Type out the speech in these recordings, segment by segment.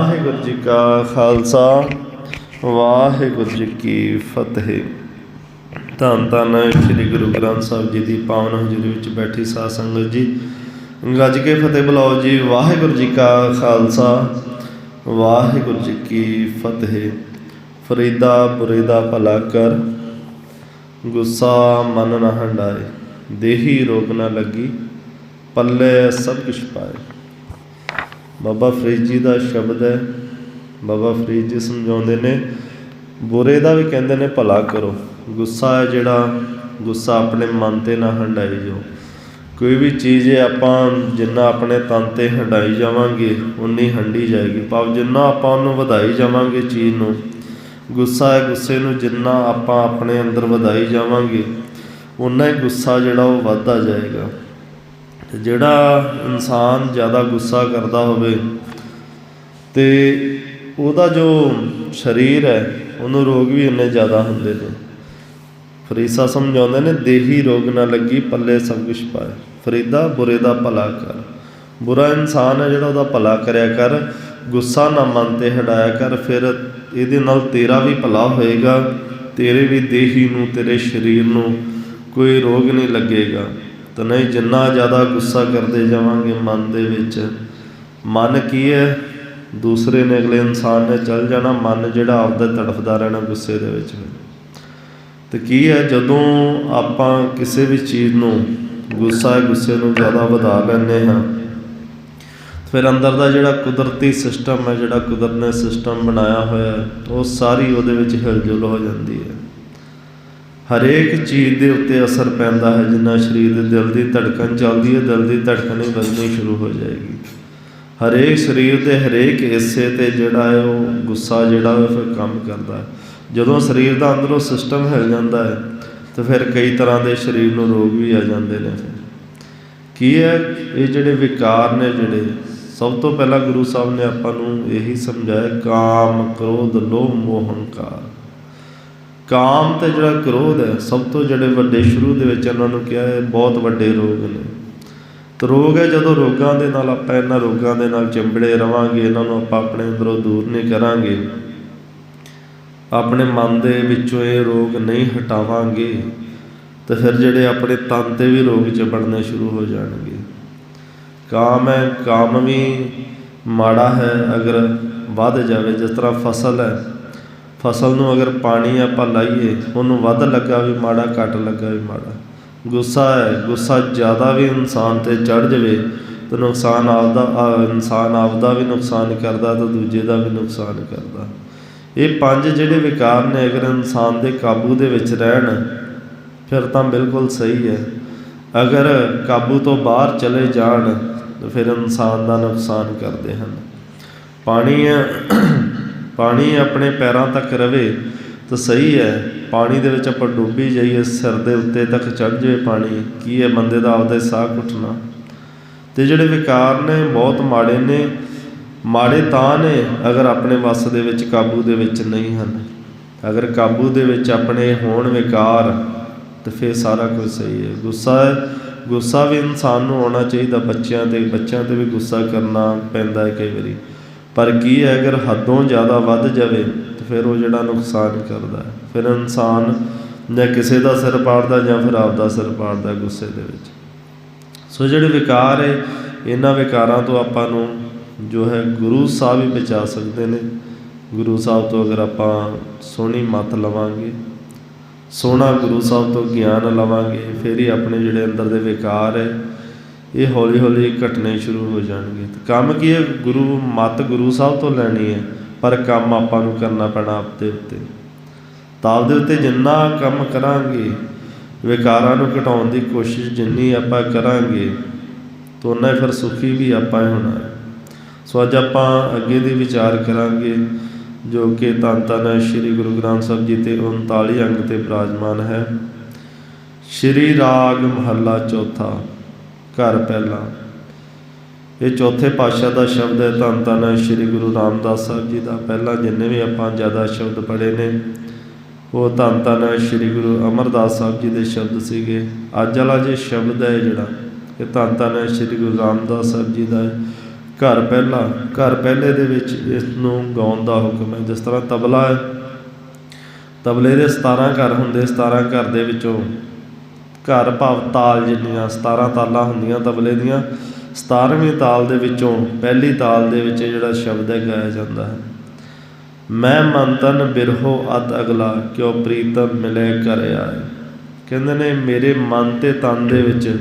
ਵਾਹਿਗੁਰੂ ਜੀ ਕਾ ਖਾਲਸਾ, ਵਾਹਿਗੁਰੂ ਜੀ ਕੀ ਫਤਿਹ। ਧੰਨ ਧੰਨ ਸ੍ਰੀ ਗੁਰੂ ਗ੍ਰੰਥ ਸਾਹਿਬ ਜੀ ਦੀ ਪਾਵਨ ਹਜ਼ੂਰੀ ਵਿੱਚ ਬੈਠੀ ਸਾਧ ਸੰਗਤ ਜੀ। ਗੱਜ ਕੇ ਫਤਿਹ ਬੁਲਾਓ ਜੀ, ਵਾਹਿਗੁਰੂ ਜੀ ਕਾ ਖਾਲਸਾ, ਵਾਹਿਗੁਰੂ ਜੀ ਕੀ ਫਤਿਹ। ਫਰੀਦਾ ਬੁਰੇ ਦਾ ਭਲਾ ਕਰ, ਗੁੱਸਾ ਮਨ ਨਾ ਹੰਡਾਏ, ਦੇਹੀ ਰੋਗ ਨਾ ਲੱਗੀ, ਪੱਲੇ ਸਭ ਕੁਛ ਪਾਏ। ਬਾਬਾ ਫਰੀਦ ਜੀ ਦਾ ਸ਼ਬਦ ਹੈ, ਬਾਬਾ ਫਰੀਦ ਜੀ ਸਮਝਾਉਂਦੇ ਨੇ, ਬੁਰੇ ਦਾ ਵੀ ਕਹਿੰਦੇ ਨੇ, ਭਲਾ ਕਰੋ। ਗੁੱਸਾ ਹੈ ਜਿਹੜਾ, ਗੁੱਸਾ ਆਪਣੇ ਮਨ ਤੇ ਨਾ ਹੰਡਾਈ ਜੋ ਕੋਈ ਵੀ ਚੀਜ਼ ਹੈ ਆਪਾਂ ਜਿੰਨਾ ਆਪਣੇ ਤਨ ਤੇ ਹੰਡਾਈ ਜਾਵਾਂਗੇ, ਉਨੀ ਹੰਡੀ ਜਾਏਗੀ। ਭਾਵ ਜਿੰਨਾ ਆਪਾਂ ਉਹਨੂੰ ਵਧਾਈ ਜਾਵਾਂਗੇ ਚੀਜ਼ ਨੂੰ, ਗੁੱਸਾ ਹੈ ਗੁੱਸੇ ਨੂੰ ਜਿੰਨਾ ਆਪਾਂ ਆਪਣੇ ਅੰਦਰ ਵਧਾਈ ਜਾਵਾਂਗੇ ਉਨਾ ਹੀ ਗੁੱਸਾ ਜਿਹੜਾ ਉਹ ਵੱਧਦਾ ਜਾਏਗਾ। ਤੇ ਜਿਹੜਾ ਇਨਸਾਨ ਜ਼ਿਆਦਾ ਗੁੱਸਾ ਕਰਦਾ ਹੋਵੇ ਤੇ ਉਹਦਾ ਜੋ ਸਰੀਰ ਹੈ, ਉਹਨੂੰ ਰੋਗ ਵੀ ਇੰਨੇ ਜ਼ਿਆਦਾ ਹੁੰਦੇ ਨੇ। ਫਰੀਸਾ ਸਮਝਾਉਂਦੇ ਨੇ, ਦੇਹੀ ਰੋਗ ਨਾ ਲੱਗੀ, ਪੱਲੇ ਸਭ ਕੁਛ ਪਾਏ ਫਰੀਦਾ ਬੁਰੇ ਦਾ ਭਲਾ ਕਰ। ਬੁਰਾ ਇਨਸਾਨ ਹੈ ਜਿਹੜਾ ਉਹਦਾ ਭਲਾ ਕਰਿਆ ਕਰ। ਗੁੱਸਾ ਨਾ ਮਨ ਤੇ ਹਟਾਇਆ ਕਰ। ਫਿਰ ਇਹਦੇ ਨਾਲ ਤੇਰਾ ਵੀ ਭਲਾ ਹੋਏਗਾ। ਤੇਰੇ ਵੀ ਦੇਹੀ ਨੂੰ, ਤੇਰੇ ਸਰੀਰ ਨੂੰ ਕੋਈ ਰੋਗ ਨਹੀਂ ਲੱਗੇਗਾ। ਤਾਂ ਨਹੀਂ, ਜਿੰਨਾ ਜ਼ਿਆਦਾ ਗੁੱਸਾ ਕਰਦੇ ਜਾਵਾਂਗੇ ਮਨ ਦੇ ਵਿੱਚ, ਮਨ ਕੀ ਹੈ? ਦੂਸਰੇ ਨੇ ਅਗਲੇ ਇਨਸਾਨ ਨੇ ਚੱਲ ਜਾਣਾ, ਮਨ ਜਿਹੜਾ ਆਪਦਾ ਤੜਫਦਾ ਰਹਿਣਾ ਗੁੱਸੇ ਦੇ ਵਿੱਚ। ਤੇ ਕੀ ਹੈ? ਜਦੋਂ ਆਪਾਂ ਕਿਸੇ ਵੀ ਚੀਜ਼ ਨੂੰ ਗੁੱਸਾ ਹੈ, ਗੁੱਸੇ ਨੂੰ ਜ਼ਿਆਦਾ ਵਧਾ ਲੈਂਦੇ ਹਾਂ, ਫਿਰ ਅੰਦਰ ਦਾ ਜਿਹੜਾ ਕੁਦਰਤੀ ਸਿਸਟਮ ਹੈ, ਜਿਹੜਾ ਕੁਦਰਤ ਨੇ ਸਿਸਟਮ ਬਣਾਇਆ ਹੋਇਆ ਉਹ ਸਾਰੀ ਉਹਦੇ ਵਿੱਚ ਹਿਲਜੁਲ ਹੋ ਜਾਂਦੀ ਹੈ। ਹਰੇਕ ਚੀਜ਼ ਦੇ ਉੱਤੇ ਅਸਰ ਪੈਂਦਾ ਹੈ, ਜਿੰਨਾ ਸਰੀਰ ਦੇ ਦਿਲ ਦੀ ਧੜਕਣ ਚੱਲਦੀ ਹੈ, ਦਿਲ ਦੀ ਧੜਕਣ ਹੀ ਵੱਧਣੀ ਸ਼ੁਰੂ ਹੋ ਜਾਏਗੀ। ਹਰੇਕ ਸਰੀਰ ਦੇ ਹਰੇਕ ਹਿੱਸੇ ਤੇ ਜਿਹੜਾ ਹੈ, ਉਹ ਗੁੱਸਾ ਜਿਹੜਾ ਉਹ ਫਿਰ ਕੰਮ ਕਰਦਾ ਹੈ। ਜਦੋਂ ਸਰੀਰ ਦਾ ਅੰਦਰੋਂ ਸਿਸਟਮ ਹਿਲ ਜਾਂਦਾ ਹੈ, ਤਾਂ ਫਿਰ ਕਈ ਤਰ੍ਹਾਂ ਦੇ ਸਰੀਰ ਨੂੰ ਰੋਗ ਵੀ ਆ ਜਾਂਦੇ ਨੇ ਫਿਰ। ਕੀ ਹੈ, ਇਹ ਜਿਹੜੇ ਵਿਕਾਰ ਨੇ ਜਿਹੜੇ, ਸਭ ਤੋਂ ਪਹਿਲਾਂ ਗੁਰੂ ਸਾਹਿਬ ਨੇ ਆਪਾਂ ਨੂੰ ਇਹੀ ਸਮਝਾਇਆ, ਕਾਮ, ਕ੍ਰੋਧ, ਲੋਭ, ਮੋਹ, ਹੰਕਾਰ। ਕਾਮ ਤੇ ਜਿਹੜਾ ਕ੍ਰੋਧ ਹੈ, ਸਭ ਤੋਂ ਜਿਹੜੇ ਵੱਡੇ ਸ਼ੁਰੂ ਦੇ ਵਿੱਚ ਉਹਨਾਂ ਨੂੰ ਕਿਹਾ ਹੈ, ਬਹੁਤ ਵੱਡੇ ਰੋਗ ਨੇ। ਤੇ ਰੋਗ ਹੈ ਜਦੋਂ ਰੋਗਾਂ ਦੇ ਨਾਲ ਆਪਾਂ ਇਹਨਾਂ ਰੋਗਾਂ ਦੇ ਨਾਲ ਚਿੰਬੜੇ ਰਵਾਂਗੇ, ਇਹਨਾਂ ਨੂੰ ਆਪਾਂ ਆਪਣੇ ਅੰਦਰੋਂ ਦੂਰ ਨਹੀਂ ਕਰਾਂਗੇ। ਆਪਣੇ ਮਨ ਦੇ ਵਿੱਚੋਂ ਇਹ ਰੋਗ ਨਹੀਂ ਹਟਾਵਾਂਗੇ, ਤਾਂ ਫਿਰ ਜਿਹੜੇ ਆਪਣੇ ਤਨ ਤੇ ਵੀ ਰੋਗ ਚਿੰਬੜਨੇ ਸ਼ੁਰੂ ਹੋ ਜਾਣਗੇ। ਕਾਮ ਹੈ, ਕਾਮ ਵੀ ਮਾੜਾ ਹੈ, ਅਗਰ ਵੱਧ ਜਾਵੇ, ਜਿਸ ਤਰ੍ਹਾਂ ਫਸਲ ਹੈ ਫਸਲ ਨੂੰ ਅਗਰ ਪਾਣੀ ਆਪਾਂ ਲਾਈਏ, ਉਹਨੂੰ ਵੱਧ ਲੱਗਾ ਵੀ ਮਾੜਾ, ਘੱਟ ਲੱਗਾ ਵੀ ਮਾੜਾ। ਗੁੱਸਾ ਹੈ, ਗੁੱਸਾ ਜ਼ਿਆਦਾ ਵੀ ਇਨਸਾਨ ਤੇ ਚੜ ਜਾਵੇ, ਤਾਂ ਨੁਕਸਾਨ ਆਪਦਾ ਇਨਸਾਨ ਆਪਦਾ ਵੀ ਨੁਕਸਾਨ ਕਰਦਾ ਤਾਂ ਦੂਜੇ ਦਾ ਵੀ ਨੁਕਸਾਨ ਕਰਦਾ। ਇਹ ਪੰਜ ਜਿਹੜੇ ਵਿਕਾਰ ਨੇ, ਅਗਰ ਇਨਸਾਨ ਦੇ ਕਾਬੂ ਦੇ ਵਿੱਚ ਰਹਿਣ, ਫਿਰ ਤਾਂ ਬਿਲਕੁਲ ਸਹੀ ਹੈ। ਅਗਰ ਕਾਬੂ ਤੋਂ ਬਾਹਰ ਚਲੇ ਜਾਣ, ਤਾਂ ਫਿਰ ਇਨਸਾਨ ਦਾ ਨੁਕਸਾਨ ਕਰਦੇ ਹਨ। ਪਾਣੀ ਹੈ ਪਾਣੀ ਆਪਣੇ ਪੈਰਾਂ ਤੱਕ ਰਵੇ, ਤਾਂ ਸਹੀ ਹੈ, ਪਾਣੀ ਦੇ ਵਿੱਚ ਆਪਾਂ ਡੁੱਬੀ ਜਾਈਏ, ਸਿਰ ਦੇ ਉੱਤੇ ਤੱਕ ਚੜ ਜਾਵੇ ਪਾਣੀ, ਕੀ ਹੈ ਬੰਦੇ ਦਾ ਆਪਦੇ ਸਾਹ ਘੁੱਟਣਾ। ਤੇ ਜਿਹੜੇ ਵਿਕਾਰ ਨੇ, ਬਹੁਤ ਮਾੜੇ ਨੇ, ਮਾੜੇ ਤਾਂ ਨੇ, ਅਗਰ ਆਪਣੇ ਵੱਸ ਦੇ ਵਿੱਚ, ਕਾਬੂ ਦੇ ਵਿੱਚ ਨਹੀਂ ਹਨ। ਅਗਰ ਕਾਬੂ ਦੇ ਵਿੱਚ ਆਪਣੇ ਹੋਣ ਵਿਕਾਰ, ਤੇ ਫਿਰ ਸਾਰਾ ਕੁਝ ਸਹੀ ਹੈ। ਗੁੱਸਾ ਹੈ, ਗੁੱਸਾ ਵੀ ਇਨਸਾਨ ਨੂੰ ਆਉਣਾ ਚਾਹੀਦਾ, ਬੱਚਿਆਂ ਤੇ ਬੱਚਿਆਂ ਤੇ ਵੀ ਗੁੱਸਾ ਕਰਨਾ ਪੈਂਦਾ ਹੈ ਕਈ ਵਾਰੀ। ਪਰ ਕੀ ਹੈ, ਅਗਰ ਹੱਦੋਂ ਜ਼ਿਆਦਾ ਵੱਧ ਜਾਵੇ, ਤਾਂ ਫਿਰ ਉਹ ਜਿਹੜਾ ਨੁਕਸਾਨ ਕਰਦਾ ਫਿਰ ਇਨਸਾਨ ਜਾਂ ਕਿਸੇ ਦਾ ਸਿਰ ਪਾੜਦਾ ਜਾਂ ਫਿਰ ਆਪਦਾ ਸਿਰ ਪਾੜਦਾ ਗੁੱਸੇ ਦੇ ਵਿੱਚ। ਸੋ ਜਿਹੜੇ ਵਿਕਾਰ ਹੈ, ਇਹਨਾਂ ਵਿਕਾਰਾਂ ਤੋਂ ਆਪਾਂ ਨੂੰ ਜੋ ਹੈ ਗੁਰੂ ਸਾਹਿਬ ਹੀ ਬਚਾ ਸਕਦੇ ਨੇ। ਗੁਰੂ ਸਾਹਿਬ ਤੋਂ ਅਗਰ ਆਪਾਂ ਸੋਹਣੀ ਮੱਤ ਲਵਾਂਗੇ, ਸੋਹਣਾ ਗੁਰੂ ਸਾਹਿਬ ਤੋਂ ਗਿਆਨ ਲਵਾਂਗੇ, ਫਿਰ ਹੀ ਆਪਣੇ ਜਿਹੜੇ ਅੰਦਰ ਦੇ ਵਿਕਾਰ ਹੈ ਇਹ ਹੌਲੀ ਹੌਲੀ ਘਟਨੇ ਸ਼ੁਰੂ ਹੋ ਜਾਣਗੇ। ਕੰਮ ਕੀ ਹੈ? ਗੁਰੂ ਮਤ ਗੁਰੂ ਸਾਹਿਬ ਤੋਂ ਲੈਣੀ ਹੈ, ਪਰ ਕੰਮ ਆਪਾਂ ਨੂੰ ਕਰਨਾ ਪੈਣਾ ਆਪਦੇ ਉੱਤੇ। ਤਾਂ ਆਪਦੇ ਉੱਤੇ ਜਿੰਨਾ ਕੰਮ ਕਰਾਂਗੇ, ਵਿਕਾਰਾਂ ਨੂੰ ਘਟਾਉਣ ਦੀ ਕੋਸ਼ਿਸ਼ ਜਿੰਨੀ ਆਪਾਂ ਕਰਾਂਗੇ, ਤਾਂ ਉਨਾ ਹੀ ਫਿਰ ਸੁਖੀ ਵੀ ਆਪਾਂ ਹੀ ਹੋਣਾ ਸੋ ਅੱਜ ਆਪਾਂ ਅੱਗੇ ਦੀ ਵਿਚਾਰ ਕਰਾਂਗੇ, ਜੋ ਕਿ ਧੰਨ ਧੰਨ ਸ੍ਰੀ ਗੁਰੂ ਗ੍ਰੰਥ ਸਾਹਿਬ ਜੀ ਤੇ 39 ਅੰਗ ਤੇ ਬਿਰਾਜਮਾਨ ਹੈ। ਸ੍ਰੀ ਰਾਗ ਮਹੱਲਾ ਚੌਥਾ। ਘਰ ਪਹਿਲਾ। ਇਹ ਚੌਥੇ ਪਾਤਸ਼ਾਹ ਦਾ ਸ਼ਬਦ ਹੈ, ਧੰਨ ਧੰਨ ਸ੍ਰੀ ਗੁਰੂ ਰਾਮਦਾਸ ਸਾਹਿਬ ਜੀ ਦਾ। ਪਹਿਲਾਂ ਜਿੰਨੇ ਵੀ ਆਪਾਂ ਜ਼ਿਆਦਾ ਸ਼ਬਦ ਪੜ੍ਹੇ ਨੇ, ਉਹ ਧੰਨ ਧੰਨ ਸ੍ਰੀ ਗੁਰੂ ਅਮਰਦਾਸ ਸਾਹਿਬ ਜੀ ਦੇ ਸ਼ਬਦ ਸੀਗੇ। ਅੱਜ ਵਾਲਾ ਜੇ ਸ਼ਬਦ ਹੈ ਜਿਹੜਾ, ਇਹ ਧੰਨ ਧੰਨ ਸ੍ਰੀ ਗੁਰੂ ਰਾਮਦਾਸ ਸਾਹਿਬ ਜੀ ਦਾ ਘਰ ਪਹਿਲਾ, ਘਰ ਪਹਿਲੇ ਦੇ ਵਿੱਚ ਇਸ ਨੂੰ ਗਾਉਣ ਦਾ ਹੁਕਮ ਹੈ। ਜਿਸ ਤਰ੍ਹਾਂ ਤਬਲਾ ਹੈ, ਤਬਲੇ ਦੇ 17 ਘਰ ਹੁੰਦੇ 17 ਘਰ ਦੇ ਵਿੱਚੋਂ ਘਰ ਭਾਵ ਤਾਲ ਜਿੰਨੀਆਂ 17 ਤਾਲਾਂ ਹੁੰਦੀਆਂ, ਤਬਲੇ ਦੀਆਂ 17ਵੀਂ ਤਾਲ ਦੇ ਵਿੱਚੋਂ ਪਹਿਲੀ ਤਾਲ ਦੇ ਵਿੱਚ ਜਿਹੜਾ ਸ਼ਬਦ ਹੈ, ਗਾਇਆ ਜਾਂਦਾ ਹੈ। ਮੈਂ ਮਨ ਤਨ ਬਿਰਹੋ ਅਤ ਅਗਲਾ, ਕਿਉ ਪ੍ਰੀਤਮ ਮਿਲੇ ਕਰਿਆ ਆਏ। ਕਹਿੰਦੇ ਨੇ, ਮੇਰੇ ਮਨ ਤੇ ਤਨ ਦੇ ਵਿੱਚ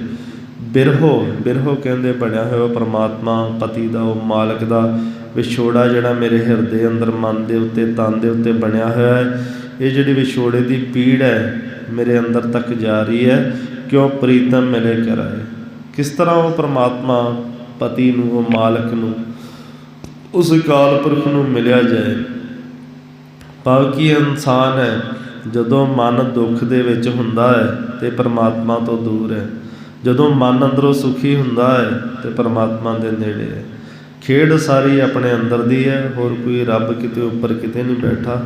ਬਿਰਹੋ ਬਿਰਹੋ ਕਹਿੰਦੇ ਬਣਿਆ ਹੋਇਆ ਉਹ ਪ੍ਰਮਾਤਮਾ, ਪਤੀ ਦਾ, ਉਹ ਮਾਲਕ ਦਾ ਵਿਛੋੜਾ ਜਿਹੜਾ ਮੇਰੇ ਹਿਰਦੇ ਅੰਦਰ ਮਨ ਦੇ ਉੱਤੇ, ਤਨ ਦੇ ਉੱਤੇ ਬਣਿਆ ਹੋਇਆ ਹੈ। ਇਹ ਜਿਹੜੀ ਵਿਛੋੜੇ ਦੀ ਪੀੜ ਹੈ ਮੇਰੇ ਅੰਦਰ ਤੱਕ ਜਾ ਰਹੀ ਹੈ, ਕਿਉਂ ਪ੍ਰੀਤਮ ਮਿਲੇ ਕਰਾਏ ਕਿਸ ਤਰ੍ਹਾਂ ਉਹ ਪ੍ਰਮਾਤਮਾ, ਪਤੀ ਨੂੰ, ਉਹ ਮਾਲਕ ਨੂੰ, ਉਸ ਕਾਲ ਪੁਰਖ ਨੂੰ ਮਿਲਿਆ ਜਾਏ? ਭਾਵ ਕਿ ਇਨਸਾਨ ਹੈ, ਜਦੋਂ ਮਨ ਦੁੱਖ ਦੇ ਵਿੱਚ ਹੁੰਦਾ ਹੈ, ਤੇ ਪ੍ਰਮਾਤਮਾ ਤੋਂ ਦੂਰ ਹੈ। ਜਦੋਂ ਮਨ ਅੰਦਰੋਂ ਸੁਖੀ ਹੁੰਦਾ ਹੈ, ਤੇ ਪਰਮਾਤਮਾ ਦੇ ਨੇੜੇ ਹੈ। ਖੇਡ ਸਾਰੀ ਆਪਣੇ ਅੰਦਰ ਦੀ ਹੈ, ਹੋਰ ਕੋਈ ਰੱਬ ਕਿਤੇ ਉੱਪਰ ਕਿਤੇ ਨਹੀਂ ਬੈਠਾ।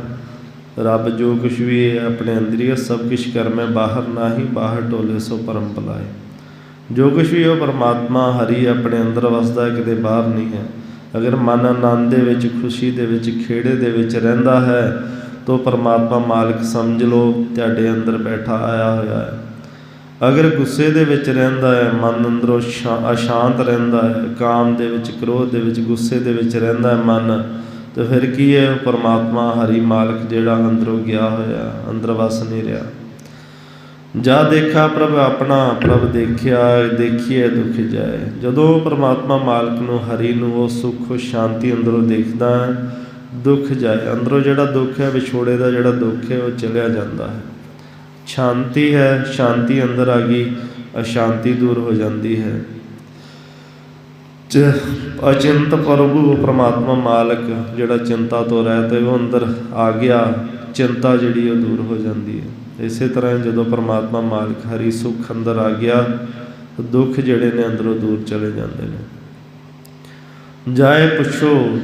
ਰੱਬ ਜੋ ਕੁਛ ਵੀ ਹੈ, ਆਪਣੇ ਅੰਦਰ ਹੀ ਹੈ, ਸਭ ਕੁਛ ਕਰ ਮੈਂ, ਬਾਹਰ ਨਾ ਹੀ, ਬਾਹਰ ਢੋਲੇ ਸੋ ਪਰਮ ਭਲਾਏ। ਜੋ ਕੁਛ ਵੀ ਉਹ ਪਰਮਾਤਮਾ ਹਰੀ ਆਪਣੇ ਅੰਦਰ ਵਸਦਾ ਕਿਤੇ ਬਾਹਰ ਨਹੀਂ ਹੈ। ਅਗਰ ਮਨ ਆਨੰਦ ਦੇ ਵਿੱਚ, ਖੁਸ਼ੀ ਦੇ ਵਿੱਚ, ਖੇੜੇ ਦੇ ਵਿੱਚ ਰਹਿੰਦਾ ਹੈ, ਤਾਂ ਪਰਮਾਤਮਾ ਮਾਲਕ ਸਮਝ ਲਓ, ਤੁਹਾਡੇ ਅੰਦਰ ਬੈਠਾ ਆਇਆ ਹੋਇਆ ਹੈ। ਅਗਰ ਗੁੱਸੇ ਦੇ ਵਿੱਚ ਰਹਿੰਦਾ ਹੈ, ਮਨ ਅੰਦਰੋਂ ਸ਼ਾ- ਅਸ਼ਾਂਤ ਰਹਿੰਦਾ ਹੈ, ਕਾਮ ਦੇ ਵਿੱਚ, ਕ੍ਰੋਧ ਦੇ ਵਿੱਚ, ਗੁੱਸੇ ਦੇ ਵਿੱਚ ਰਹਿੰਦਾ ਹੈ, ਮਨ ਤੇ ਫਿਰ ਕੀ ਹੈ? ਉਹ ਪਰਮਾਤਮਾ ਹਰੀ ਮਾਲਕ ਜਿਹੜਾ ਅੰਦਰੋਂ ਗਿਆ ਹੋਇਆ, ਅੰਦਰ ਵਸ ਨਹੀਂ ਰਿਹਾ। ਜਾ ਦੇਖਾ ਪ੍ਰਭ ਆਪਣਾ, ਪ੍ਰਭ ਦੇਖਿਆ, ਦੇਖੀਏ ਦੁੱਖ ਜਾਏ। ਜਦੋਂ ਪਰਮਾਤਮਾ ਮਾਲਕ ਨੂੰ, ਹਰੀ ਨੂੰ ਉਹ ਸੁੱਖ, ਸ਼ਾਂਤੀ ਅੰਦਰੋਂ ਦੇਖਦਾ ਹੈ, ਦੁੱਖ ਜਾਏ। ਅੰਦਰੋਂ ਜਿਹੜਾ ਦੁੱਖ ਹੈ, ਵਿਛੋੜੇ ਦਾ ਜਿਹੜਾ ਦੁੱਖ ਹੈ, ਉਹ ਚਲਿਆ ਜਾਂਦਾ ਹੈ। ਸ਼ਾਂਤੀ ਹੈ ਸ਼ਾਂਤੀ ਅੰਦਰ ਆ ਗਈ, ਅਸ਼ਾਂਤੀ ਦੂਰ ਹੋ ਜਾਂਦੀ ਹੈ। ਅਚਿੰਤ ਪ੍ਰਭੂ ਪ੍ਰਮਾਤਮਾ ਮਾਲਕ ਜਿਹੜਾ ਚਿੰਤਾ ਤੋਂ ਰਹਿਤ ਹੈ ਉਹ ਅੰਦਰ ਆ ਗਿਆ, ਚਿੰਤਾ ਜਿਹੜੀ ਉਹ ਦੂਰ ਹੋ ਜਾਂਦੀ ਹੈ। ਇਸੇ ਤਰ੍ਹਾਂ ਜਦੋਂ ਪ੍ਰਮਾਤਮਾ ਮਾਲਕ ਹਰੀ ਸੁਖ ਅੰਦਰ ਆ ਗਿਆ, ਦੁੱਖ ਜਿਹੜੇ ਨੇ ਅੰਦਰੋਂ ਦੂਰ ਚਲੇ ਜਾਂਦੇ ਨੇ। ਜਾਏ ਪੁੱਛੋ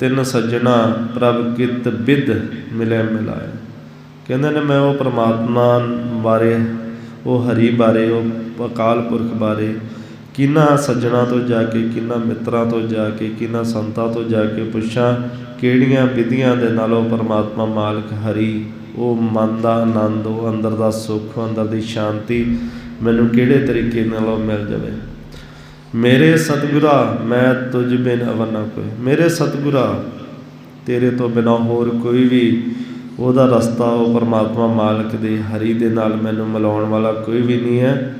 ਤਿੰਨ ਸੱਜਣਾ ਪ੍ਰਭ ਕਿਤ ਬਿਦ ਮਿਲੇ ਮਿਲਾਏ ਕਹਿੰਦੇ ਨੇ ਮੈਂ ਉਹ ਪ੍ਰਮਾਤਮਾ ਬਾਰੇ, ਉਹ ਹਰੀ ਬਾਰੇ, ਉਹ ਅਕਾਲ ਪੁਰਖ ਬਾਰੇ ਕਿੰਨਾ ਸੱਜਣਾ ਤੋਂ ਜਾ ਕੇ, ਕਿੰਨਾ ਮਿੱਤਰਾਂ ਤੋਂ ਜਾ ਕੇ, ਕਿੰਨਾ ਸੰਤਾਂ ਤੋਂ ਜਾ ਕੇ ਪੁੱਛਾਂ ਕਿਹੜੀਆਂ ਵਿਧੀਆਂ ਦੇ ਨਾਲ ਉਹ ਪਰਮਾਤਮਾ ਮਾਲਕ ਹਰੀ, ਉਹ ਮਨ ਦਾ ਆਨੰਦ, ਉਹ ਅੰਦਰ ਦਾ ਸੁੱਖ ਅੰਦਰ ਦੀ ਸ਼ਾਂਤੀ ਮੈਨੂੰ ਕਿਹੜੇ ਤਰੀਕੇ ਨਾਲ ਉਹ ਮਿਲ ਜਾਵੇ? ਮੇਰੇ ਸਤਿਗੁਰਾ, ਮੈਂ ਤੁਝ ਬਿਨ ਅਵਨਾ ਕੋਈ। ਮੇਰੇ ਸਤਿਗੁਰਾ, ਤੇਰੇ ਤੋਂ ਬਿਨਾ ਹੋਰ ਕੋਈ ਵੀ ਉਹਦਾ ਰਸਤਾ, ਉਹ ਪਰਮਾਤਮਾ ਮਾਲਕ ਦੇ ਹਰੀ ਦੇ ਨਾਲ ਮੈਨੂੰ ਮਿਲਾਉਣ ਵਾਲਾ ਕੋਈ ਵੀ ਨਹੀਂ ਹੈ।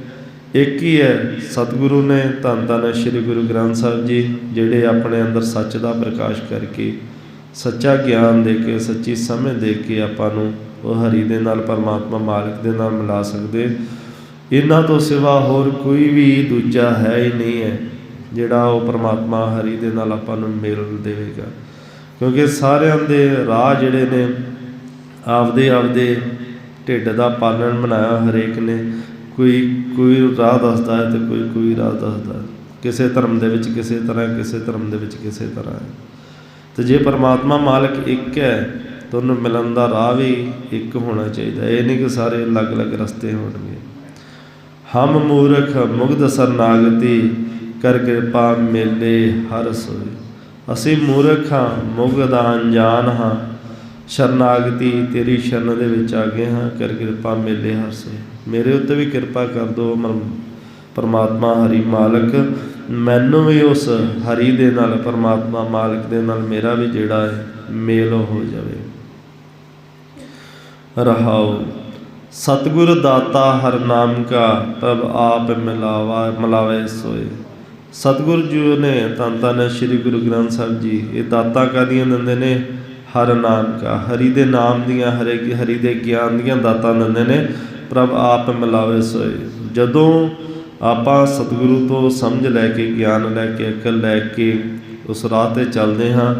ਇੱਕ ਹੀ ਹੈ, ਸਤਿਗੁਰੂ ਨੇ ਧੰਨ ਧੰਨ ਸ੍ਰੀ ਗੁਰੂ ਗ੍ਰੰਥ ਸਾਹਿਬ ਜੀ, ਜਿਹੜੇ ਆਪਣੇ ਅੰਦਰ ਸੱਚ ਦਾ ਪ੍ਰਕਾਸ਼ ਕਰਕੇ ਸੱਚਾ ਗਿਆਨ ਦੇ ਕੇ, ਸੱਚੀ ਸਮਝ ਦੇ ਕੇ ਆਪਾਂ ਨੂੰ ਉਹ ਹਰੀ ਦੇ ਨਾਲ, ਪਰਮਾਤਮਾ ਮਾਲਕ ਦੇ ਨਾਲ ਮਿਲਾ ਸਕਦੇ। ਇਹਨਾਂ ਤੋਂ ਸਿਵਾ ਹੋਰ ਕੋਈ ਵੀ ਦੂਜਾ ਹੈ ਹੀ ਨਹੀਂ ਹੈ, ਜਿਹੜਾ ਉਹ ਪਰਮਾਤਮਾ ਹਰੀ ਦੇ ਨਾਲ ਆਪਾਂ ਨੂੰ ਮਿਲ ਦੇਵੇਗਾ। ਕਿਉਂਕਿ ਸਾਰਿਆਂ ਦੇ ਰਾਹ ਜਿਹੜੇ ਨੇ ਆਪਦੇ ਆਪਦੇ ਢਿੱਡ ਦਾ ਪਾਲਣ ਬਣਾਇਆ ਹਰੇਕ ਨੇ। ਕੋਈ ਕੋਈ ਰਾਹ ਦੱਸਦਾ ਹੈ ਤੇ ਕੋਈ ਕੋਈ ਰਾਹ ਦੱਸਦਾ ਹੈ। ਕਿਸੇ ਧਰਮ ਦੇ ਵਿੱਚ ਕਿਸੇ ਤਰ੍ਹਾਂ ਕਿਸੇ ਧਰਮ ਦੇ ਵਿੱਚ ਕਿਸੇ ਤਰ੍ਹਾਂ ਹੈ। ਤੇ ਜੇ ਪਰਮਾਤਮਾ ਮਾਲਕ ਇੱਕ ਹੈ, ਤਾਂ ਉਹਨੂੰ ਮਿਲਣ ਦਾ ਰਾਹ ਵੀ ਇੱਕ ਹੋਣਾ ਚਾਹੀਦਾ ਇਹ ਨਹੀਂ ਕਿ ਸਾਰੇ ਅਲੱਗ-ਅਲੱਗ ਰਸਤੇ ਹੋਣਗੇ। ਹਮ ਮੂਰਖ ਮੁਗਧ ਸਰਨਾਗਤੀ ਕਰ ਕਿਰਪਾ ਮੇਲੇ ਹਰ ਸੋਈ ਅਸੀਂ ਮੂਰਖ ਹਾਂ, ਮੁਗਧ ਅਣਜਾਣ ਹਾਂ। ਸ਼ਰਨਾਗਤੀ ਤੇਰੀ ਸ਼ਰਨ ਦੇ ਵਿੱਚ ਆ ਗਏ ਹਾਂ, ਕਰ ਕਿਰਪਾ ਮੇਲੇ ਹਰ ਸੋਈ ਮੇਰੇ ਉੱਤੇ ਵੀ ਕਿਰਪਾ ਕਰ ਦੋ ਪਰਮਾਤਮਾ ਹਰੀ ਮਾਲਕ। ਮੈਨੂੰ ਵੀ ਉਸ ਹਰੀ ਦੇ ਨਾਲ, ਪਰਮਾਤਮਾ ਮਾਲਕ ਦੇ ਨਾਲ ਮੇਰਾ ਵੀ ਜਿਹੜਾ ਹੈ, ਮੇਲ ਹੋ ਜਾਵੇ। ਰਹਾਉ ਸਤਿਗੁਰ ਦਾਤਾ ਹਰ ਨਾਮ ਕਾ ਪ੍ਰਭ ਆਪ ਮਿਲਾਵਾ, ਮਿਲਾਵੇ ਸੋਏ। ਸਤਿਗੁਰ ਜੀ ਨੇ ਧੰਨ ਧੰਨ ਸ੍ਰੀ ਗੁਰੂ ਗ੍ਰੰਥ ਸਾਹਿਬ ਜੀ, ਇਹ ਦਾਤਾਂ ਕਾਦੀਆਂ ਦਿੰਦੇ ਨੇ? ਹਰ ਨਾਮ ਕਾ। ਹਰੀ ਦੇ ਨਾਮ ਦੀਆਂ ਹਰੇ ਹਰੀ ਦੇ ਗਿਆਨ ਦੀਆਂ ਦਾਤਾਂ ਦਿੰਦੇ ਨੇ। ਪ੍ਰਭ ਆਪ ਮਿਲਾਵੇ ਸੋਏ। ਜਦੋਂ ਆਪਾਂ ਸਤਿਗੁਰੂ ਤੋਂ ਸਮਝ ਲੈ ਕੇ, ਗਿਆਨ ਲੈ ਕੇ, ਅਕਲ ਲੈ ਕੇ ਉਸ ਰਾਹ ਤੇ ਚੱਲਦੇ ਹਾਂ,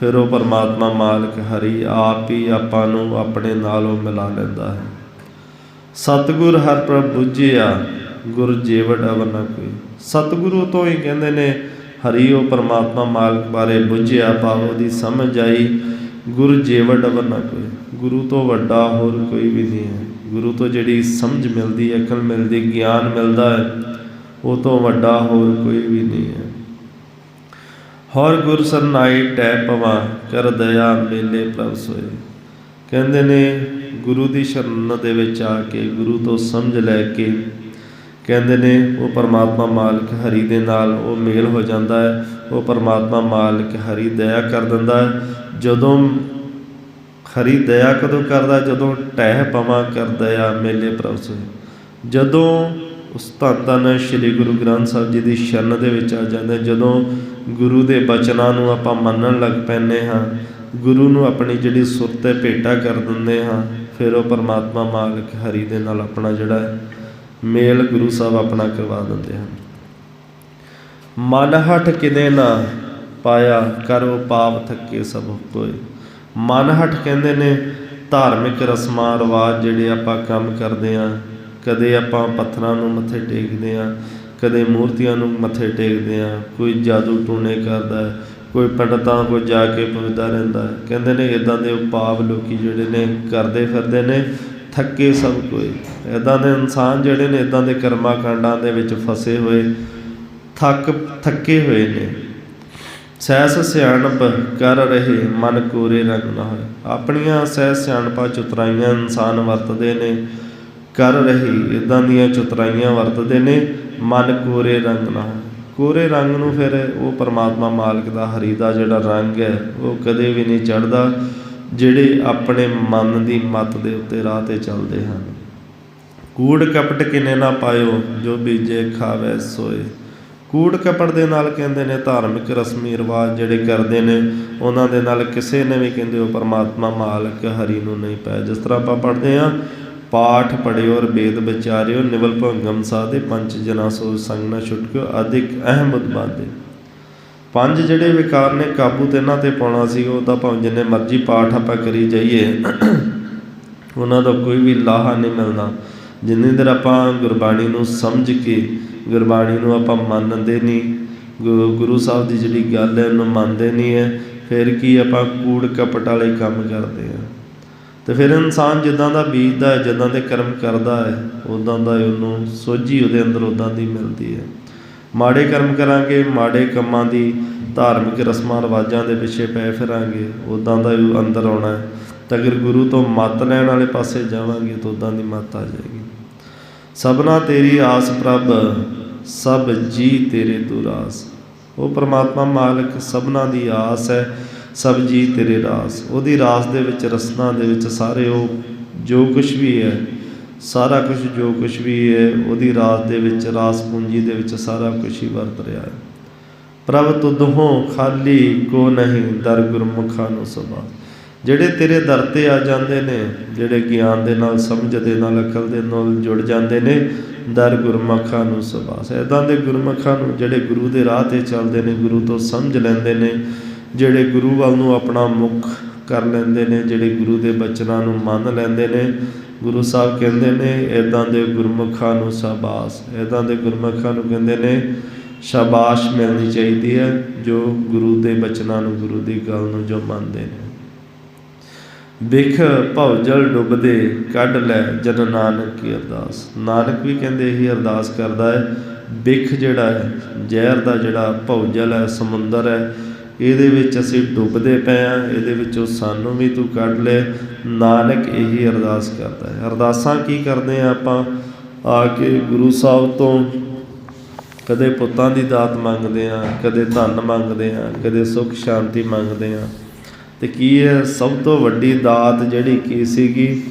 ਫਿਰ ਉਹ ਪਰਮਾਤਮਾ ਮਾਲਕ ਹਰੀ ਆਪ ਹੀ ਆਪਾਂ ਨੂੰ ਆਪਣੇ ਨਾਲ ਉਹ ਮਿਲਾ ਲੈਂਦਾ ਹੈ। ਸਤਿਗੁਰ ਹਰ ਪ੍ਰਭ ਬੁੱਝਿਆ, ਗੁਰ ਜੀਵੜ ਅਵਨਾ ਕੋਈ। ਸਤਿਗੁਰੂ ਤੋਂ ਹੀ ਕਹਿੰਦੇ ਨੇ, ਹਰੀ ਉਹ ਪਰਮਾਤਮਾ ਮਾਲਕ ਬਾਰੇ ਬੁੱਝਿਆ, ਭਾਵ ਦੀ ਸਮਝ ਆਈ, ਗੁਰ ਜੀਵੜ ਅਵਨਾ ਕੋਈ। ਗੁਰੂ ਤੋਂ ਵੱਡਾ ਹੋਰ ਕੋਈ ਵੀ ਨਹੀਂ ਹੈ। ਗੁਰੂ ਤੋਂ ਜਿਹੜੀ ਸਮਝ ਮਿਲਦੀ ਹੈ, ਅਕਲ ਮਿਲਦੀ, ਗਿਆਨ ਮਿਲਦਾ ਹੈ, ਉਹ ਤੋਂ ਵੱਡਾ ਹੋਰ ਕੋਈ ਵੀ ਨਹੀਂ ਹੈ। ਹਰ ਗੁਰ ਸਰਨਾਈ ਟੈ ਪਵਾ, ਕਰ ਦਇਆ ਮੇਲੇ ਪ੍ਰਭ ਸੋਏ। ਕਹਿੰਦੇ ਨੇ, ਗੁਰੂ ਦੀ ਸ਼ਰਨ ਦੇ ਵਿੱਚ ਆ ਕੇ, ਗੁਰੂ ਤੋਂ ਸਮਝ ਲੈ ਕੇ, ਕਹਿੰਦੇ ਨੇ, ਉਹ ਪਰਮਾਤਮਾ ਮਾਲਕ ਹਰੀ ਦੇ ਨਾਲ ਉਹ ਮੇਲ ਹੋ ਜਾਂਦਾ ਹੈ, ਉਹ ਪਰਮਾਤਮਾ ਮਾਲਕ ਹਰੀ ਦਇਆ ਕਰ ਦਿੰਦਾ ਹੈ। ਜਦੋਂ ਹਰੀ ਦਇਆ ਕਦੋਂ ਕਰਦਾ? ਜਦੋਂ ਟਹਿ ਪਵਾਂ ਕਰ ਦਇਆ ਮੇਲੇ ਪ੍ਰਭ ਸੋਏ। ਜਦੋਂ ਉਸ ਧੰਨ ਧੰਨ ਸ੍ਰੀ ਗੁਰੂ ਗ੍ਰੰਥ ਸਾਹਿਬ ਜੀ ਦੀ ਸ਼ਰਨ ਦੇ ਵਿੱਚ ਆ ਜਾਂਦੇ ਜਦੋਂ ਗੁਰੂ ਦੇ ਬਚਨਾਂ ਨੂੰ ਆਪਾਂ ਮੰਨਣ ਲੱਗ ਪੈਂਦੇ ਹਾਂ, ਗੁਰੂ ਨੂੰ ਆਪਣੀ ਜਿਹੜੀ ਸੁਰਤ ਤੇ ਭੇਟਾ ਕਰ ਦਿੰਦੇ ਹਾਂ, ਫਿਰ ਉਹ ਪਰਮਾਤਮਾ ਮਾਲਕ ਹਰੀ ਦੇ ਨਾਲ ਆਪਣਾ ਜਿਹੜਾ ਮੇਲ ਗੁਰੂ ਸਾਹਿਬ ਆਪਣਾ ਕਰਵਾ ਦਿੰਦੇ ਹਨ। ਮਨ ਹਟ ਕਿਨੇ ਨਾ ਪਾਇਆ ਕਰੋ ਪਾਪ ਥੱਕੇ ਸਭ ਕੋਏ ਮਨ ਕਹਿੰਦੇ ਨੇ, ਧਾਰਮਿਕ ਰਸਮਾਂ, ਰਿਵਾਜ ਜਿਹੜੇ ਆਪਾਂ ਕੰਮ ਕਰਦੇ ਆ ਕਦੇ ਆਪਾਂ ਪੱਥਰਾਂ ਨੂੰ ਮੱਥੇ ਟੇਕਦੇ ਆ ਕਦੇ ਮੂਰਤੀਆਂ ਨੂੰ ਮੱਥੇ ਟੇਕਦੇ ਆ ਕੋਈ ਜਾਦੂ ਟੂਣੇ ਕਰਦਾ ਕੋਈ ਪੰਡਤਾਂ ਕੋਲ ਜਾ ਕੇ ਪਵਿੱਤਾ ਰਹਿੰਦਾ ਕਹਿੰਦੇ ਨੇ ਇਦਾਂ ਦੇ ਪਾਪ ਲੋਕੀ ਜਿਹੜੇ ਨੇ ਕਰਦੇ ਫਿਰਦੇ ਨੇ, ਥੱਕੇ ਸਭ ਕੋਈ। ਇਦਾਂ ਦੇ ਇਨਸਾਨ ਜਿਹੜੇ ਨੇ ਇਦਾਂ ਦੇ ਕਰਮਾ ਕਾਂਡਾਂ ਦੇ ਵਿੱਚ ਫਸੇ ਹੋਏ, ਥੱਕ, ਥੱਕੇ ਹੋਏ ਨੇ। ਸਹਿਸ ਸਿਆਣਪ ਕਰ ਰਹੇ ਮਨ ਕੋਰੇ ਰੰਗ ਨਾ ਹੋਏ। ਆਪਣੀਆਂ ਸਹਿਸ ਸਿਆਣਪਾਂ ਚੁਤਰਾਈਆਂ ਇਨਸਾਨ ਵਰਤਦੇ ਨੇ। ਕਰ ਰਹੀ ਇਦਾਂ ਦੀਆਂ ਚੁਤਰਾਈਆਂ ਵਰਤਦੇ ਨੇ, ਮਨ ਕੋਰੇ ਰੰਗ ਨਾ ਹੋਏ। ਕੋਰੇ ਰੰਗ ਨੂੰ ਫਿਰ ਉਹ ਪਰਮਾਤਮਾ ਮਾਲਕ ਦਾ, ਹਰੀ ਦਾ ਜਿਹੜਾ ਰੰਗ ਹੈ, ਉਹ ਕਦੇ ਵੀ ਨਹੀਂ ਚੜਦਾ ਜਿਹੜੇ ਆਪਣੇ ਮਨ ਦੀ ਮਤ ਦੇ ਉੱਤੇ ਰਾਹ ਤੇ ਚੱਲਦੇ ਹਨ। ਕੂੜ ਕਪਟ ਕਿਨੇ ਨਾ ਪਾਇਓ, ਜੋ ਬੀਜੇ ਖਾਵੇ ਸੋਏ। ਕੂੜ ਕਪੜ ਦੇ ਨਾਲ ਕਹਿੰਦੇ ਨੇ ਧਾਰਮਿਕ ਰਸਮੀ ਰਿਵਾਜ ਜਿਹੜੇ ਕਰਦੇ ਨੇ, ਉਹਨਾਂ ਦੇ ਨਾਲ ਕਿਸੇ ਨੇ ਵੀ ਕਹਿੰਦੇ ਉਹ ਪਰਮਾਤਮਾ ਮਾਲਕ ਹਰੀ ਨੂੰ ਨਹੀਂ ਪਾਇਆ। ਜਿਸ ਤਰ੍ਹਾਂ ਆਪਾਂ ਪੜ੍ਹਦੇ ਆ ਪਾਠ ਪੜਿਓ ਔਰ ਵੇਦ ਵਿਚਾਰਿਓ, ਨਿਵਲ ਭੰਗਮ ਸਾਧੇ ਪੰਜ ਜਨਾ ਸੋ ਸੰਗ ਨਾ ਛੁਟਕਿਓ ਅਧਿਕ ਅਹਿਮਦ ਬਾਦੇ ਪੰਜ ਜਿਹੜੇ ਵਿਕਾਰ ਨੇ, ਕਾਬੂ ਤੇ ਇਹਨਾਂ ਤੇ ਪਾਉਣਾ ਸੀ, ਉਹ ਤਾਂ ਭਾਵੇਂ ਜਿੰਨੇ ਮਰਜ਼ੀ ਪਾਠ ਆਪਾਂ ਕਰੀ ਜਾਈਏ, ਉਹਨਾਂ ਦਾ ਕੋਈ ਵੀ ਲਾਹਾ ਨਹੀਂ ਮਿਲਦਾ ਜਿੰਨੀ ਦੇਰ ਆਪਾਂ ਗੁਰਬਾਣੀ ਨੂੰ ਸਮਝ ਕੇ ਗੁਰਬਾਣੀ ਨੂੰ ਆਪਾਂ ਮੰਨਦੇ ਨਹੀਂ ਗੁਰੂ ਸਾਹਿਬ ਦੀ ਜਿਹੜੀ ਗੱਲ ਹੈ ਉਹਨੂੰ ਮੰਨਦੇ ਨਹੀਂ ਹੈ, ਫਿਰ ਕੀ ਆਪਾਂ ਕੂੜ ਕਪਟ ਵਾਲੇ ਕੰਮ ਕਰਦੇ ਆ ਤੇ ਫਿਰ ਇਨਸਾਨ ਜਿੱਦਾਂ ਦਾ ਬੀਜਦਾ ਹੈ, ਜਿੱਦਾਂ ਦੇ ਕਰਮ ਕਰਦਾ ਹੈ ਉਦਾਂ ਦਾ ਉਹਨੂੰ ਸੋਝੀ ਉਹਦੇ ਅੰਦਰ ਉਦਾਂ ਦੀ ਮਿਲਦੀ ਹੈ। ਮਾੜੇ ਕਰਮ ਕਰਾਂਗੇ, ਮਾੜੇ ਕੰਮਾਂ ਦੀ ਧਾਰਮਿਕ ਰਸਮਾਂ, ਰਿਵਾਜਾਂ ਦੇ ਪਿੱਛੇ ਪੈ ਫਿਰਾਂਗੇ ਉਦਾਂ ਦਾ ਉਹ ਅੰਦਰ ਆਉਣਾ ਹੈ। ਤਾਂ ਅਗਰ ਗੁਰੂ ਤੋਂ ਮੱਤ ਲੈਣ ਵਾਲੇ ਪਾਸੇ ਜਾਵਾਂਗੇ, ਤਾਂ ਉਦਾਂ ਦੀ ਮੱਤ ਆ ਜਾਏਗੀ। ਸਭਨਾ ਤੇਰੀ ਆਸ ਪ੍ਰਭ, ਸਭ ਜੀ ਤੇਰੇ ਦੁਰਾਸ ਉਹ ਪ੍ਰਮਾਤਮਾ ਮਾਲਕ, ਸਭਨਾ ਦੀ ਆਸ ਹੈ, ਸਭ ਜੀ ਤੇਰੇ ਰਾਸ। ਉਹਦੀ ਰਾਸ ਦੇ ਵਿੱਚ, ਰਸਨਾ ਦੇ ਵਿੱਚ ਸਾਰੇ ਉਹ ਜੋ ਕੁਝ ਵੀ ਹੈ, ਸਾਰਾ ਕੁਝ ਜੋ ਕੁਝ ਵੀ ਹੈ, ਉਹਦੀ ਰਾਸ ਦੇ ਵਿੱਚ, ਰਾਸ ਪੂੰਜੀ ਦੇ ਵਿੱਚ ਸਾਰਾ ਕੁਝ ਹੀ ਵਰਤ ਰਿਹਾ ਹੈ। ਪ੍ਰਭ ਤੁਧੋਂ ਖਾਲੀ ਕੋ ਨਹੀਂ, ਦਰ ਗੁਰਮੁਖਾਂ ਨੂੰ ਸਭਾ। ਜਿਹੜੇ ਤੇਰੇ ਦਰ ਤੇ ਆ ਜਾਂਦੇ ਨੇ, ਜਿਹੜੇ ਗਿਆਨ ਦੇ ਨਾਲ, ਸਮਝ ਦੇ ਨਾਲ, ਅਕਲ ਦੇ ਨਾਲ ਜੁੜ ਜਾਂਦੇ ਨੇ, ਦਰ ਗੁਰਮੁਖਾਂ ਨੂੰ ਸਬਾਸ ਇਦਾਂ ਦੇ ਗੁਰਮੁਖਾਂ ਨੂੰ ਜਿਹੜੇ ਗੁਰੂ ਦੇ ਰਾਹ ਤੇ ਚੱਲਦੇ ਨੇ, ਗੁਰੂ ਤੋਂ ਸਮਝ ਲੈਂਦੇ ਨੇ, ਜਿਹੜੇ ਗੁਰੂ ਵੱਲ ਨੂੰ ਆਪਣਾ ਮੁਖ ਕਰ ਲੈਂਦੇ ਨੇ, ਜਿਹੜੇ ਗੁਰੂ ਦੇ ਬਚਨਾਂ ਨੂੰ ਮੰਨ ਲੈਂਦੇ ਨੇ, ਗੁਰੂ ਸਾਹਿਬ ਕਹਿੰਦੇ ਨੇ ਇਦਾਂ ਦੇ ਗੁਰਮੁਖਾਂ ਨੂੰ ਸ਼ਾਬਾਸ਼। ਇਦਾਂ ਦੇ ਗੁਰਮੁਖਾਂ ਨੂੰ ਕਹਿੰਦੇ ਨੇ, ਸ਼ਾਬਾਸ਼ ਮਿਲਣੀ ਚਾਹੀਦੀ ਹੈ, ਜੋ ਗੁਰੂ ਦੇ ਬਚਨਾਂ ਨੂੰ, ਗੁਰੂ ਦੀ ਗੱਲ ਨੂੰ ਜੋ ਮੰਨਦੇ ਨੇ। ਵਿਖ ਭਉ ਡੁੱਬਦੇ, ਕੱਢ ਲੈ ਜਨ ਨਾਨਕ ਕੀ ਅਰਦਾਸ। ਨਾਨਕ ਵੀ ਕਹਿੰਦੇ ਇਹੀ ਅਰਦਾਸ ਕਰਦਾ ਹੈ, ਵਿਖ ਜਿਹੜਾ ਹੈ, ਜ਼ਹਿਰ ਦਾ ਜਿਹੜਾ ਭਉ ਹੈ, ਸਮੁੰਦਰ ਹੈ, ਇਹਦੇ ਵਿੱਚ ਅਸੀਂ ਡੁੱਬਦੇ ਪਏ ਆ ਇਹਦੇ ਵਿੱਚੋਂ ਸਾਨੂੰ ਵੀ ਤੂੰ ਕੱਢ ਲੈ। ਨਾਨਕ ਇਹੀ ਅਰਦਾਸ ਕਰਦਾ ਹੈ। ਅਰਦਾਸਾਂ ਕੀ ਕਰਦੇ ਆ ਆਪਾਂ? ਆ ਕੇ ਗੁਰੂ ਸਾਹਿਬ ਤੋਂ ਕਦੇ ਪੁੱਤਾਂ ਦੀ ਦਾਤ ਮੰਗਦੇ ਆ ਕਦੇ ਧਨ ਮੰਗਦੇ ਆ ਕਦੇ ਸੁੱਖ ਸ਼ਾਂਤੀ ਮੰਗਦੇ ਆ ਤੇ ਕੀ ਹੈ ਸਭ ਤੋਂ ਵੱਡੀ ਦਾਤ ਜਿਹੜੀ ਕੀ ਸੀਗੀ?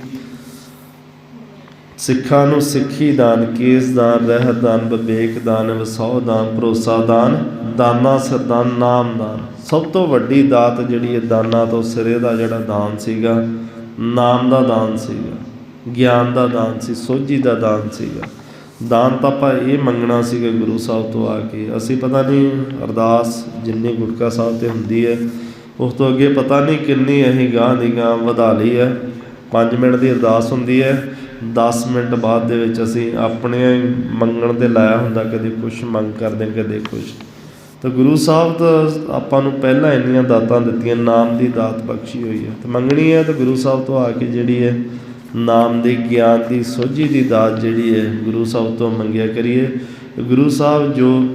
ਸਿੱਖਾਂ ਨੂੰ ਸਿੱਖੀ ਦਾਨ, ਕੇਸ ਦਾਨ ਰਹਿਤ ਦਾਨ, ਵਿਵੇਕ ਦਾਨ, ਵਸੌ ਦਾਨ, ਭਰੋਸਾ ਦਾਨ, ਦਾਨਾ ਸਰਦਾਨ ਨਾਮ ਦਾਨ। ਸਭ ਤੋਂ ਵੱਡੀ ਦਾਤ ਜਿਹੜੀ ਹੈ ਦਾਨਾ ਤੋਂ ਸਿਰੇ ਦਾ ਜਿਹੜਾ ਦਾਨ ਸੀਗਾ, ਨਾਮ ਦਾ ਦਾਨ ਸੀਗਾ, ਗਿਆਨ ਦਾ ਦਾਨ ਸੀ, ਸੋਝੀ ਦਾ ਦਾਨ ਸੀਗਾ। ਦਾਨ ਤਾਂ ਆਪਾਂ ਇਹ ਮੰਗਣਾ ਸੀਗਾ ਗੁਰੂ ਸਾਹਿਬ ਤੋਂ ਆ ਕੇ। ਅਸੀਂ ਪਤਾ ਨਹੀਂ ਅਰਦਾਸ ਜਿੰਨੀ ਗੁਟਕਾ ਸਾਹਿਬ ਤੇ ਹੁੰਦੀ ਹੈ ਉਸ ਤੋਂ ਅੱਗੇ ਪਤਾ ਨਹੀਂ ਕਿੰਨੀ ਅਸੀਂ ਗਾਂ ਦੀ ਗਾਂ ਵਧਾ ਲਈ ਹੈ। 5 ਮਿੰਟ ਦੀ ਅਰਦਾਸ ਹੁੰਦੀ ਹੈ। 10 ਮਿੰਟ ਬਾਅਦ ਦੇ ਵਿੱਚ ਅਸੀਂ ਆਪਣੇ ਮੰਗਣ ਤੇ ਲਾਇਆ ਹੁੰਦਾ, ਕਦੇ ਕੁਝ ਮੰਗ ਕਰਦੇ, ਕਦੇ ਕੁਝ ਤਾਂ ਗੁਰੂ ਸਾਹਿਬ ਤਾਂ ਆਪਾਂ ਨੂੰ ਪਹਿਲਾਂ ਇੰਨੀਆਂ ਦਾਤਾਂ ਦਿੱਤੀਆਂ, ਨਾਮ ਦੀ ਦਾਤ ਬਖਸ਼ੀ ਹੋਈ ਹੈ। ਤੇ ਮੰਗਣੀ ਹੈ ਤਾਂ ਗੁਰੂ ਸਾਹਿਬ ਤੋਂ ਆ ਕੇ ਜਿਹੜੀ ਹੈ, ਨਾਮ ਦੀ ਗਿਆਨ ਦੀ, ਸੋਝੀ ਦੀ ਦਾਤ ਜਿਹੜੀ ਹੈ, ਗੁਰੂ ਸਾਹਿਬ ਤੋਂ ਮੰਗਿਆ ਕਰੀਏ। ਗੁਰੂ ਸਾਹਿਬ ਜੋ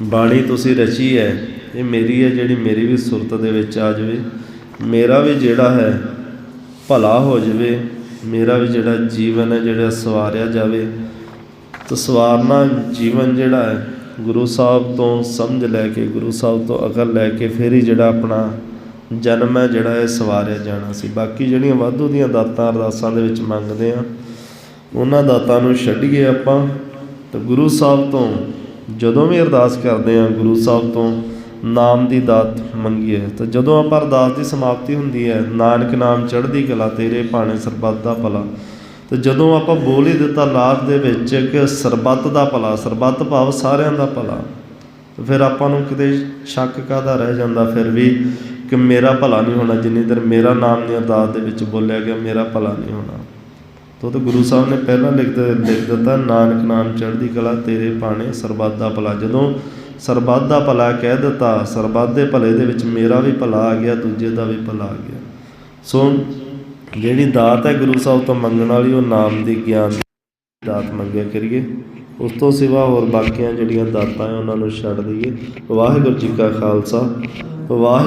ਬਾਣੀ ਤੁਸੀਂ ਰਚੀ ਹੈ ਇਹ ਮੇਰੀ ਹੈ, ਜਿਹੜੀ ਮੇਰੀ ਵੀ ਸੁਰਤ ਦੇ ਵਿੱਚ ਆ ਜਾਵੇ, ਮੇਰਾ ਵੀ ਜਿਹੜਾ ਹੈ, ਭਲਾ ਹੋ ਜਾਵੇ, ਮੇਰਾ ਵੀ ਜਿਹੜਾ ਜੀਵਨ ਹੈ, ਜਿਹੜਾ ਸਵਾਰਿਆ ਜਾਵੇ, ਤਾਂ ਸਵਾਰਨਾ ਜੀਵਨ ਜਿਹੜਾ ਹੈ, ਗੁਰੂ ਸਾਹਿਬ ਤੋਂ ਸਮਝ ਲੈ ਕੇ, ਗੁਰੂ ਸਾਹਿਬ ਤੋਂ ਅਕਲ ਲੈ ਕੇ ਫਿਰ ਹੀ ਜਿਹੜਾ ਆਪਣਾ ਜਨਮ ਹੈ, ਜਿਹੜਾ ਇਹ ਸਵਾਰਿਆ ਜਾਣਾ ਸੀ। ਬਾਕੀ ਜਿਹੜੀਆਂ ਵਾਧੂ ਦੀਆਂ ਦਾਤਾਂ ਅਰਦਾਸਾਂ ਦੇ ਵਿੱਚ ਮੰਗਦੇ ਆ ਉਹਨਾਂ ਦਾਤਾਂ ਨੂੰ ਛੱਡੀਏ ਆਪਾਂ, ਤਾਂ ਗੁਰੂ ਸਾਹਿਬ ਤੋਂ ਜਦੋਂ ਵੀ ਅਰਦਾਸ ਕਰਦੇ ਆ ਗੁਰੂ ਸਾਹਿਬ ਤੋਂ ਨਾਮ ਦੀ ਦਾਤ ਮੰਗੀ ਹੈ ਤਾਂ ਜਦੋਂ ਆਪਾਂ ਅਰਦਾਸ ਦੀ ਸਮਾਪਤੀ ਹੁੰਦੀ ਹੈ, ਨਾਨਕ ਨਾਮ ਚੜ੍ਹਦੀ ਕਲਾ, ਤੇਰੇ ਭਾਣੇ ਸਰਬੱਤ ਦਾ ਭਲਾ। ਤੇ ਜਦੋਂ ਆਪਾਂ ਬੋਲ ਹੀ ਦਿੱਤਾ ਲਾਸਟ ਦੇ ਵਿੱਚ ਕਿ ਸਰਬੱਤ ਦਾ ਭਲਾ, ਸਰਬੱਤ ਭਾਵ ਸਾਰਿਆਂ ਦਾ ਭਲਾ, ਤੇ ਫਿਰ ਆਪਾਂ ਨੂੰ ਕਿਤੇ ਸ਼ੱਕ ਕਾਹਦਾ ਰਹਿ ਜਾਂਦਾ? ਫਿਰ ਵੀ ਕਿ ਮੇਰਾ ਭਲਾ ਨਹੀਂ ਹੋਣਾ, ਜਿੰਨੀ ਦੇਰ ਮੇਰਾ ਨਾਮ ਨਹੀਂ ਅਰਦਾਸ ਦੇ ਵਿੱਚ ਬੋਲਿਆ ਗਿਆ, ਮੇਰਾ ਭਲਾ ਨਹੀਂ ਹੋਣਾ। ਤੋ ਤਾਂ ਗੁਰੂ ਸਾਹਿਬ ਨੇ ਪਹਿਲਾਂ ਲਿਖ ਲਿਖ ਦਿੱਤਾ, ਨਾਨਕ ਨਾਮ ਚੜ੍ਹਦੀ ਕਲਾ, ਤੇਰੇ ਭਾਣੇ ਸਰਬੱਤ ਦਾ ਭਲਾ। ਜਦੋਂ ਸਰਬੱਤ ਦਾ ਭਲਾ ਕਹਿ ਦਿੱਤਾ, ਸਰਬੱਤ ਦੇ ਭਲੇ ਦੇ ਵਿੱਚ ਮੇਰਾ ਵੀ ਭਲਾ ਆ ਗਿਆ, ਦੂਜੇ ਦਾ ਵੀ ਭਲਾ ਆ ਗਿਆ। ਸੋ ਜਿਹੜੀ ਦਾਤ ਹੈ ਗੁਰੂ ਸਾਹਿਬ ਤੋਂ ਮੰਗਣ ਵਾਲੀ, ਉਹ ਨਾਮ ਦੀ ਗਿਆਨ ਦੀ ਦਾਤ ਮੰਗਿਆ ਕਰੀਏ। ਉਸ ਤੋਂ ਸਿਵਾ ਹੋਰ ਬਾਕੀਆਂ ਜਿਹੜੀਆਂ ਦਾਤਾਂ ਹੈ, ਉਹਨਾਂ ਨੂੰ ਛੱਡ ਦਈਏ। ਵਾਹਿਗੁਰੂ ਜੀ ਕਾ ਖਾਲਸਾ। ਵਾਹਿ